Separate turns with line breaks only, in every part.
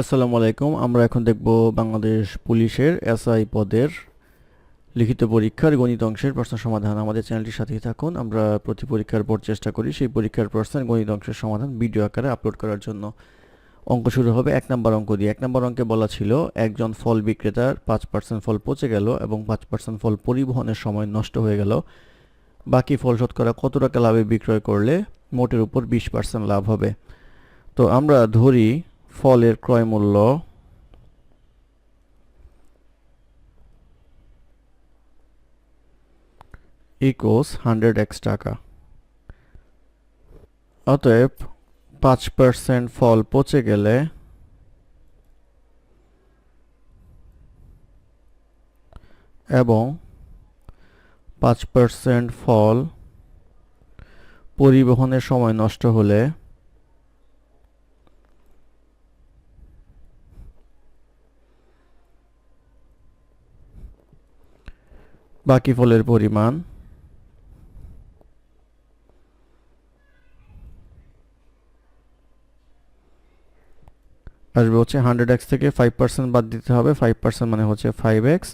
আসসালামু আলাইকুম। আমরা এখন দেখব বাংলাদেশ পুলিশের এসআই পদের লিখিত পরীক্ষার গণিত অংশের প্রশ্ন সমাধান। আমাদের চ্যানেলটির সাথেই থাকুন। আমরা প্রতি পরীক্ষার পর চেষ্টা করি সেই পরীক্ষার প্রশ্নের গণিত অংশের সমাধান ভিডিও আকারে আপলোড করার জন্য। অঙ্ক শুরু হবে এক নম্বর অঙ্ক দিয়ে। এক নম্বর অঙ্কে বলা ছিল, একজন ফল বিক্রেতার পাঁচ পার্সেন্ট ফল পচে গেল এবং পাঁচ পার্সেন্ট ফল পরিবহনের সময় নষ্ট হয়ে গেল। বাকি ফল শতকরা কত টাকা লাভে বিক্রয় করলে মোটের উপর বিশ পার্সেন্ট লাভ হবে? তো আমরা ধরি ফলের ক্রয় মূল্য ইকোস হান্ড্রেড এক্স টাকা। অতএব পাঁচ পার্সেন্ট ফল পচে গেলে এবং পাঁচ পার্সেন্ট ফল পরিবহনের সময় নষ্ট হলে বাকি ফলের পরিমাণ? আসবে হচ্ছে হান্ড্রেড এক্স থেকে ফাইভ পার্সেন্ট বাদ দিতে হবে ফাইভ পার্সেন্ট মানে হচ্ছে ফাইভ এক্স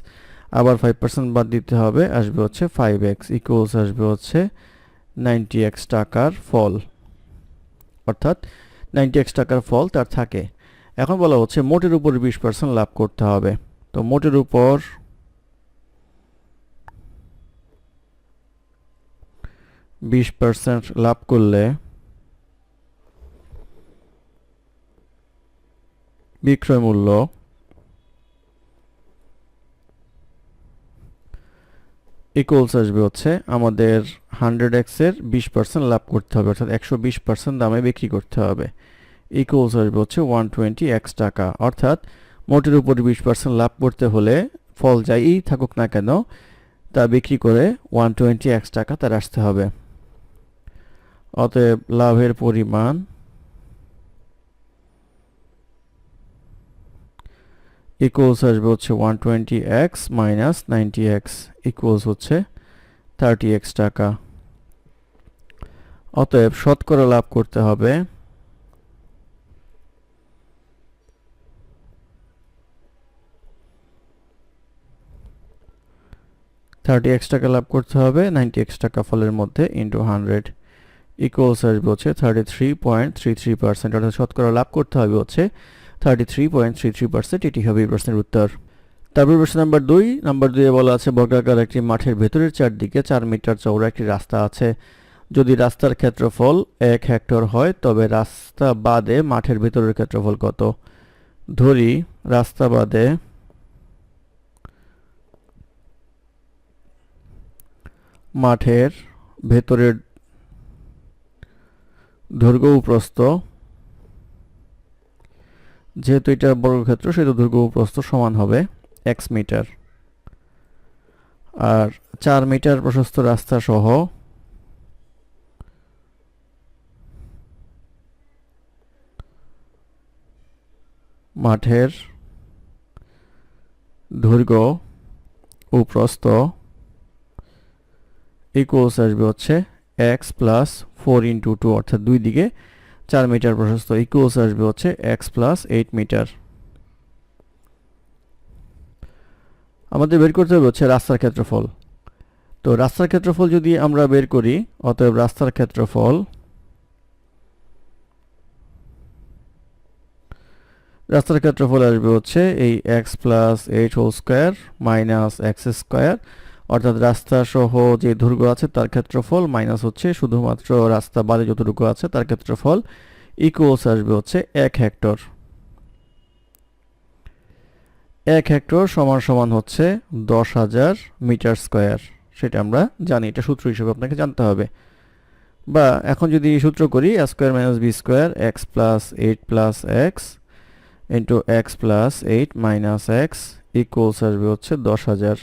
আবার ফাইভ পার্সেন্ট বাদ দিতে হবে, আসবে হচ্ছে ফাইভ এক্স ইকুয়ালস আসবে হচ্ছে নাইনটি এক্স টাকার ফল। অর্থাৎ নাইনটি এক্স টাকার ফল তার থাকে। এখন বলা হচ্ছে মোটের উপর বিশ পার্সেন্ট লাভ করতে হবে। তো মোটের উপর বিশ পার্সেন্ট লাভ করলে বিক্রয় মূল্য ইকুয়ালস আসবে হচ্ছে আমাদের হান্ড্রেড এক্সের বিশ পার্সেন্ট লাভ করতে হবে, অর্থাৎ একশো বিশ পার্সেন্ট দামে বিক্রি করতে হবে। ইকুয়ালস আসবে হচ্ছে ওয়ান টোয়েন্টি এক্স টাকা, অর্থাৎ মোটের উপর বিশ পার্সেন্ট লাভ করতে হলে ফল যাই থাকুক না কেন, তা বিক্রি করে ওয়ান টোয়েন্টি এক্স টাকা তার আসতে হবে। অতএব লাভের পরিমাণ ইকুয়ালস আসবে হচ্ছে one twenty x minus ninety x equals হচ্ছে থার্টি এক্স টাকা। অতএব শতকরা লাভ করতে হবে থার্টি এক্স টাকা লাভ করতে হবে নাইনটি এক্স টাকা ফলের মধ্যে ইন্টু হান্ড্রেড ইকুয়ালস আসবে হচ্ছে thirty three point three three percent অর্থাৎ শতকরা লাভ করতে হবে হচ্ছে thirty three point three three percent এটি হবে এই প্রশ্নের উত্তর। তারপর প্রশ্ন নাম্বার দুই, নাম্বার দুইয়ে বলা আছে, বর্গাকার একটি মাঠের ভেতরের চারদিকে চার মিটার চওড়া একটি রাস্তা আছে। যদি রাস্তার ক্ষেত্রফল এক হেক্টর হয়, তবে রাস্তা বাদে মাঠের ভেতরের ক্ষেত্রফল কত? ধরি, রাস্তা বাদে মাঠের ভেতরের দৈর্ঘ্য ও প্রস্থ যেহেতু এটা বর্গক্ষেত্র, সেহেতু দৈর্ঘ্য ও প্রস্থ সমান হবে এক্স মিটার আর চার মিটার প্রশস্ত রাস্তা সহ মাঠের দৈর্ঘ্য ও প্রস্থ ইকুয়ালস আসবে হচ্ছে x plus four into two অর্থাৎ দুই দিকে চার মিটার প্রশস্ত ইকুয়ালস আসবে হচ্ছে এক্স প্লাস এইট মিটার আমাদের বের করতে হবে হচ্ছে রাস্তার ক্ষেত্রফল। তো রাস্তার ক্ষেত্রফল যদি আমরা বের করি, অতএব রাস্তার ক্ষেত্রফল রাস্তার ক্ষেত্রফল আসবে হচ্ছে এই x plus eight whole square minus x square অর্থাৎ রাস্তা সহ যে দৈর্ঘ্য আছে, তার ক্ষেত্রফল মাইনাস হচ্ছে শুধুমাত্র রাস্তা বাদে যতটুকু আছে, তার ক্ষেত্রফল ইকুয়ালস আসবে হচ্ছে এক হেক্টর এক হেক্টর সমান সমান হচ্ছে দশ হাজার মিটার স্কোয়ার সেটা আমরা জানি, এটা সূত্র হিসেবে আপনাকে জানতে হবে। বা এখন যদি সূত্র করি square minus b square x plus eight plus x into x plus eight minus x equals আসবে হচ্ছে দশ হাজার।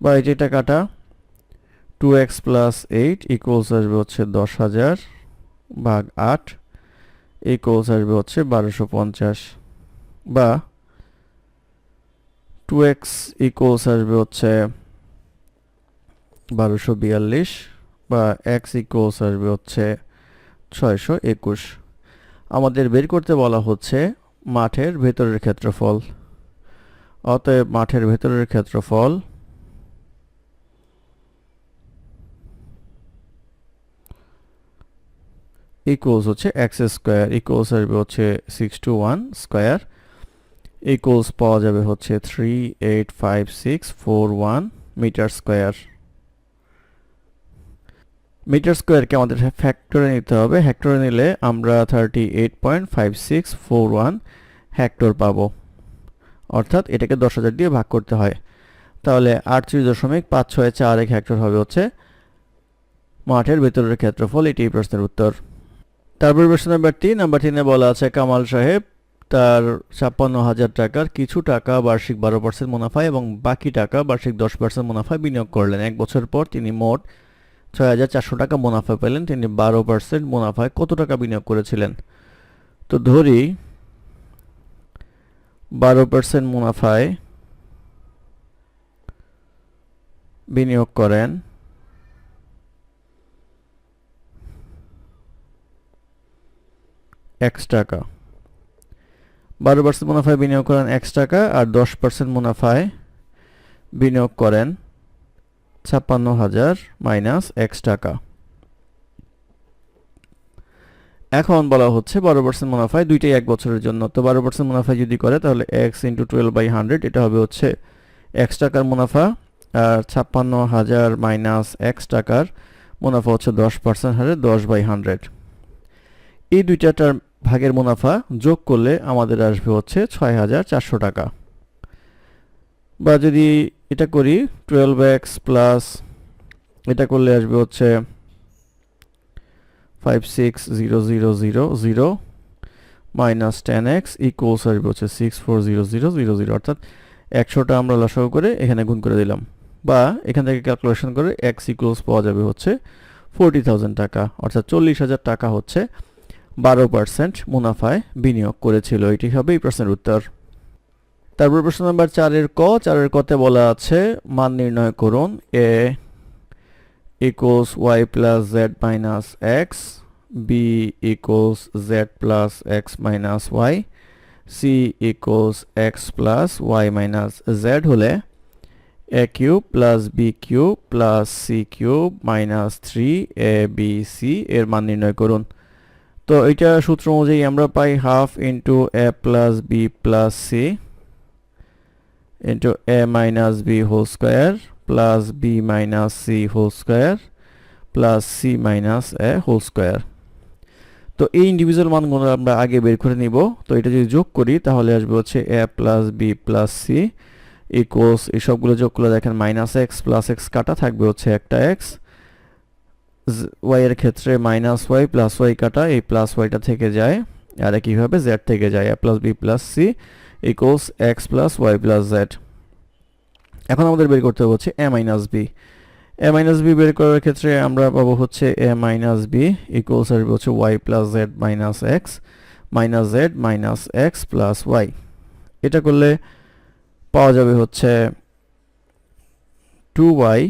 বা এই যেটা কাটা two x plus eight equals আসবে হচ্ছে দশ হাজার ভাগ আট ইকুয়ালস আসবে হচ্ছে বারোশো পঞ্চাশ। বা টু এক্স ইকুয়ালস আসবে হচ্ছে বারোশো বিয়াল্লিশ বা এক্স ইকুয়ালস আসবে হচ্ছে ছয়শো একুশ। আমাদের বের করতে বলা হচ্ছে মাঠের ভেতরের ক্ষেত্রফল। অতএব মাঠের ভেতরের ক্ষেত্রফল ইকুয়ালস হচ্ছে এক্স স্কোয়ার ইকুয়ালস আসবে হচ্ছে সিক্স টু ওয়ান পাওয়া যাবে হচ্ছে three eight five six four one metre square metre স্কোয়ারকে আমাদের ফ্যাক্টরে নিতে হবে। হেক্টরে নিলে আমরা thirty eight point five six four one hectare পাবো। অর্থাৎ এটাকে দশ হাজার দিয়ে ভাগ করতে হয়। তাহলে আটত্রিশ দশমিক পাঁচ ছয় চার এক হেক্টর হবে হচ্ছে মাঠের ভেতরের ক্ষেত্রফল, এটি প্রশ্নের উত্তর। তারপর প্রশ্ন নাম্বার তিন, নাম্বার তিনে বলা আছে, কামাল সাহেব তার ছাপ্পান্ন হাজার টাকার কিছু টাকা বার্ষিক বারো পার্সেন্ট মুনাফা এবং বাকি টাকা বার্ষিক দশ পার্সেন্ট মুনাফায় বিনিয়োগ করলেন। এক বছর পর তিনি মোট ছয় হাজার চারশো টাকা মুনাফা পেলেন। তিনি বারো পার্সেন্ট মুনাফায় কত টাকা বিনিয়োগ করেছিলেন? তো ধরি, বারো পার্সেন্ট মুনাফায় বিনিয়োগ করেন এক্স টাকা। বারো পার্সেন্ট মুনাফায় বিনিয়োগ করেন এক্স টাকা আর দশ পার্সেন্ট মুনাফায় বিনিয়োগ করেন ছাপ্পান্ন হাজার মাইনাস এক্স টাকা। এখন বলা হচ্ছে বারো পার্সেন্ট মুনাফায় দুইটাই এক বছরের জন্য। তো বারো পার্সেন্ট মুনাফায় যদি করে তাহলে x into twelve by hundred এটা হবে হচ্ছে এক্স টাকার মুনাফা আর ছাপ্পান্ন হাজার মাইনাস এক্স টাকার মুনাফা হচ্ছে দশ পার্সেন্ট হারে দশ বাই হান্ড্রেড এই দুইটাটার ভাগের মুনাফা যোগ করলে আমাদের আসবে হচ্ছে ছয় হাজার চারশো টাকা। বা যদি এটা করি টুয়েলভ এক্স প্লাস এটা করলে আসবে হচ্ছে five six zero zero zero zero minus ten x আসবে হচ্ছে six four zero zero zero zero অর্থাৎ একশোটা আমরা লসাগু করে এখানে গুণ করে দিলাম। বা এখান থেকে ক্যালকুলেশন করে এক্স ইকুয়ালস পাওয়া যাবে হচ্ছে ফোরটি টাকা। অর্থাৎ চল্লিশ হাজার টাকা হচ্ছে বারো পার্সেন্ট মুনাফায় বিনিয়োগ করেছিল। এটি হবে এই প্রশ্নের উত্তর। তারপর প্রশ্ন নাম্বার চারের ক। চারের কতে বলা আছে, মান নির্ণয় করুন। A equals y plus z minus x b equals z plus x minus y c equals x plus y minus z হলে a cube plus b cube plus c cube minus three a b c এর মান নির্ণয় করুন। তো এটা সূত্র অনুযায়ী আমরা পাই half into a plus b plus c into a minus b whole square plus b minus c whole square plus c minus a whole square. তো এই ইন্ডিভিজুয়াল মানগুলো আমরা আগে বের করে নিব। তো এটা যদি যোগ করি, তাহলে আসবে হচ্ছে a plus b plus c equals এই সবগুলো যোগ করলে দেখেন, মাইনাস এক্স প্লাস এক্স কাটা থাকবে হচ্ছে একটা এক্স। ওয়াই এর ক্ষেত্রে মাইনাস ওয়াই প্লাস ওয়াই কাটা, এই প্লাস ওয়াইটা থেকে যায়, আর একইভাবে জেড থেকে যায় a plus b plus c equals x plus y plus z এখন আমাদের বের করতে হচ্ছে a minus b a minus b বের করার ক্ষেত্রে আমরা পাবো হচ্ছে এ মাইনাস বি ইকুয়ালস আসবে হচ্ছে y plus z minus x minus z minus x plus y এটা করলে পাওয়া যাবে হচ্ছে two y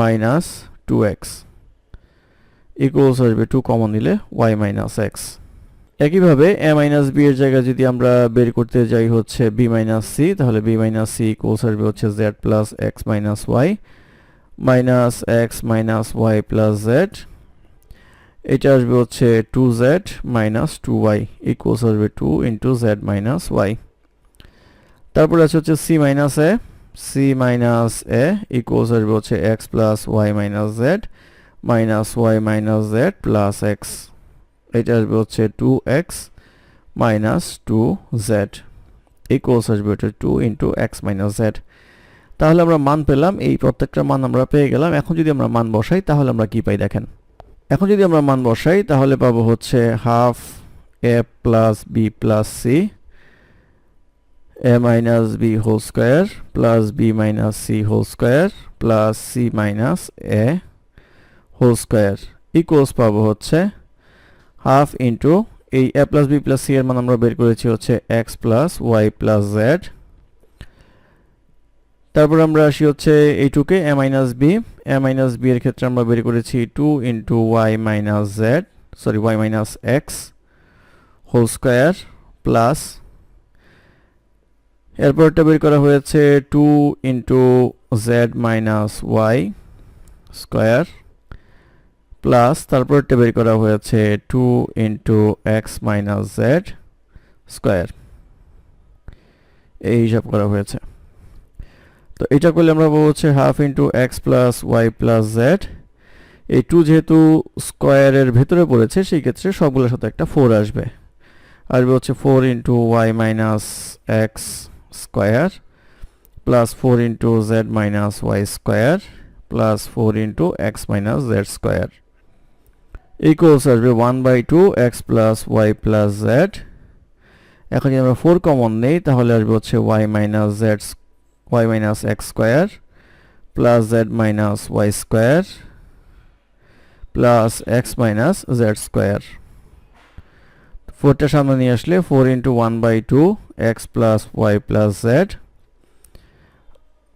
minus two x equals আসবে টু কমন নিলে ওয়াই মাইনাস এক্স একইভাবে এ মাইনাস বি এর জায়গায় যদি আমরা বের করতে যাই হচ্ছে বি মাইনাস সি তাহলে বি মাইনাস সি ইকুয়ালস আসবে হচ্ছে z plus x minus y minus x minus y plus z এটা আসবে হচ্ছে two z minus two y equals আসবে two into z minus y তারপরে আছে হচ্ছে c minus a c minus a equals আসবে হচ্ছে x plus y minus z minus y minus z plus x এটা আসবে হচ্ছে two x minus two z equals আসবে হচ্ছে two into x minus z তাহলে আমরা মান পেলাম, এই প্রত্যেকটা মান আমরা পেয়ে গেলাম। এখন যদি আমরা মান বসাই, তাহলে আমরা কি পাই দেখেন? এখন যদি আমরা মান বসাই, তাহলে পাবো হচ্ছে half a plus b plus c a minus b whole square plus b minus c whole square plus c minus a whole square equals পাবো হচ্ছে হাফ ইন্টু এই a plus b plus c এর মান আমরা বের করেছি হচ্ছে x plus y plus z তারপর আমরা আসি হচ্ছে এইটুকে a minus b a minus b এর ক্ষেত্রে আমরা বের করেছি two into y minus z sorry y minus x whole square plus এরপরটা বের করা হয়েছে two into z minus y square plus তারপরটা বের করা হয়েছে two into x minus z square এই হিসাব করা হয়েছে। তো এটা করলে আমরা পাবো হচ্ছে half into x plus y plus z এই টু যেহেতু স্কোয়ারের ভেতরে পড়েছে, সেই ক্ষেত্রে সবগুলোর সাথে একটা ফোর আসবে। আসবে হচ্ছে four into y minus x square plus four into z minus y square plus four into x minus z square equals আসবে one by two x plus y plus z এখন যদি আমরা ফোর কমন নেই, তাহলে আসবে হচ্ছে y minus z y minus x square plus z minus y square plus x minus z square ফোরটা সামনে নিয়ে আসলে four into one by two x plus y plus z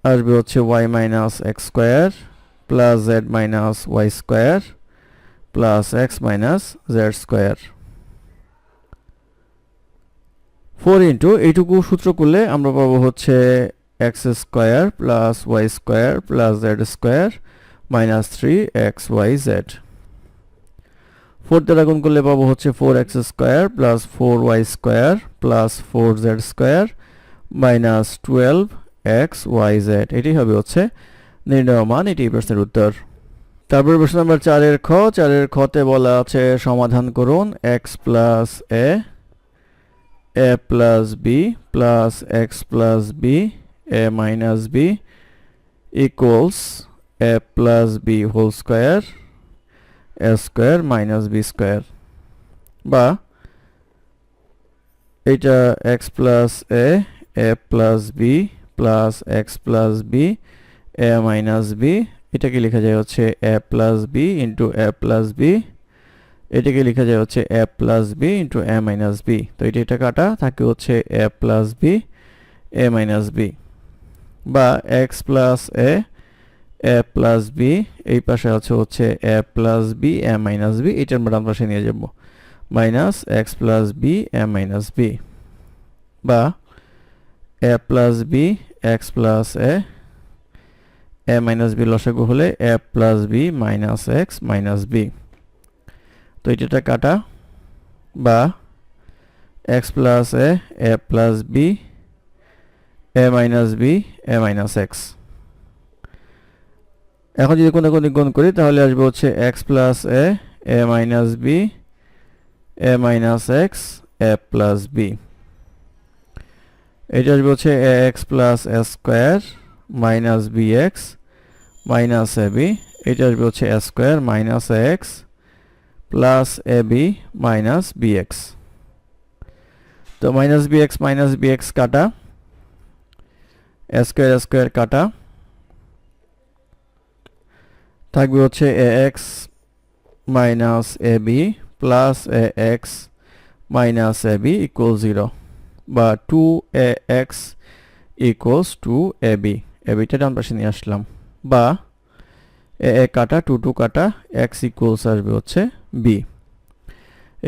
আসবে হচ্ছে y minus x square plus z minus y square plus x minus z square four into এইটুকু সূত্র করলে আমরা পাবো হচ্ছে x square plus y square plus z square minus three x y z four দ্বারা গুণ করলে পাবো হচ্ছে four x square plus four y square plus four z square minus twelve x y z এটি হবে হচ্ছে নির্ণয় মান, এটি প্রশ্নের উত্তর। তারপর প্রশ্ন নাম্বার চারের খ, চারের খতে বলা আছে, সমাধান করুন x plus a a plus b plus x plus b a minus b equals a plus b whole square a square minus b square বা এটা x plus a a plus b plus x plus b a minus b এটাকে লেখা যায় হচ্ছে a plus b into a plus b এটাকে লেখা যায় হচ্ছে a plus b into a minus b তো এটা এটা কাটা, থাকে হচ্ছে a plus b a minus b বা x plus a a plus b এই পাশে আছে হচ্ছে a plus b a minus b এটার আমরা পাশে নিয়ে যাব। Minus x plus b a minus b বা a plus b x plus a a minus b লসাগু হলে a plus b minus x minus b. তো এটা কাটা বা x plus a a plus b, a minus b, a minus x. এখন যদি কোনো কোনো গুণ করি তাহলে আসবে হচ্ছে x plus a a minus b, a minus x, a plus b. এটা আসবে হচ্ছে a x plus a square minus b x minus a b এটা আসবে হচ্ছে a square minus x plus a b minus b x তো minus b x minus b x কাটা a square square কাটা, থাকবে হচ্ছে a x minus a b plus a x minus a b equal zero বা two a x equals two a b a beta ডান পাশে নিয়ে আসলাম। বা এ এ কাটা, টু টু কাটা, এক্স ইকুয়ালস আসবে হচ্ছে বি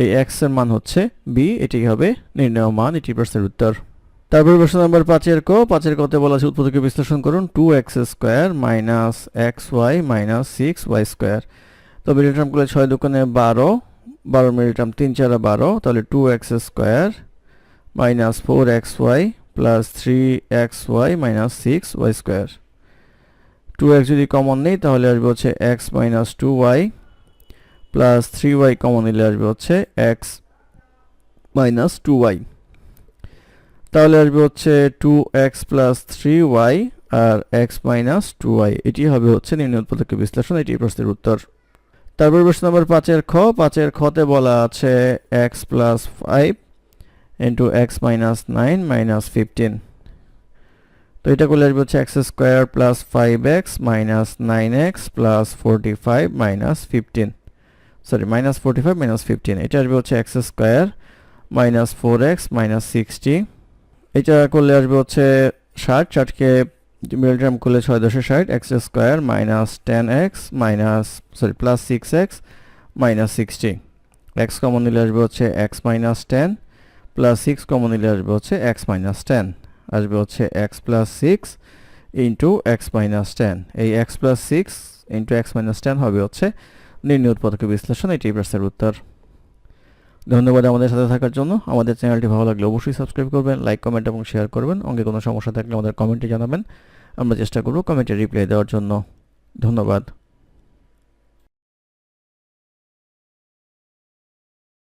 এই এক্সের মান হচ্ছে বি এটি হবে নির্ণয় মান, এটি প্রশ্নের উত্তর। তারপর প্রশ্ন নাম্বার পাঁচের ক পাঁচের কতে বলা আছে উৎপত্তিকে বিশ্লেষণ করুন two x square minus x y minus six y square তো মিডিল টার্ম করলে ছয় দোকানে বারো বারো মিডিল টার্ম তিন চারা বারো, তাহলে two x square minus four x y plus three x y minus six y square two x যদি কমন নেই, তাহলে আসবে হচ্ছে x minus two y plus three y common নিলে আসবে হচ্ছে এক্স মাইনাস টু ওয়াই তাহলে আসবে হচ্ছে two x plus three y আর এক্স মাইনাস টু ওয়াই এটি হবে হচ্ছে নির্ণয় উৎপাদকের বিশ্লেষণ, এটি প্রশ্নের উত্তর। তারপর প্রশ্ন নম্বর পাঁচের খ। পাঁচের খতে বলা আছে x plus five into x minus nine minus fifteen তো এটা করলে আসবে হচ্ছে x square plus five x minus nine x plus forty five minus fifteen sorry minus forty five minus fifteen এটা আসবে হচ্ছে x square minus four x minus sixty এটা করলে আসবে হচ্ছে ষাট। ষাটকে মিডল টার্ম করলে ছয় দশে ষাট। X square minus ten x minus sorry plus six x minus sixty x common নিলে আসবে হচ্ছে x minus ten plus six common নিলে আসবে হচ্ছে এক্স মাইনাস টেন আসবে হচ্ছে x plus six into x minus ten এই x plus six into x minus ten হবে হচ্ছে নির্ণয় উৎপাদকের বিশ্লেষণ, এটি প্রশ্নের উত্তর। ধন্যবাদ আমাদের সাথে থাকার জন্য। আমাদের চ্যানেলটি ভালো লাগলে অবশ্যই সাবস্ক্রাইব করবেন, লাইক, কমেন্ট এবং শেয়ার করবেন। অঙ্কে কোনো সমস্যা থাকলে আমাদের কমেন্টে জানাবেন। আমরা চেষ্টা করব কমেন্টে রিপ্লাই দেওয়ার জন্য। ধন্যবাদ।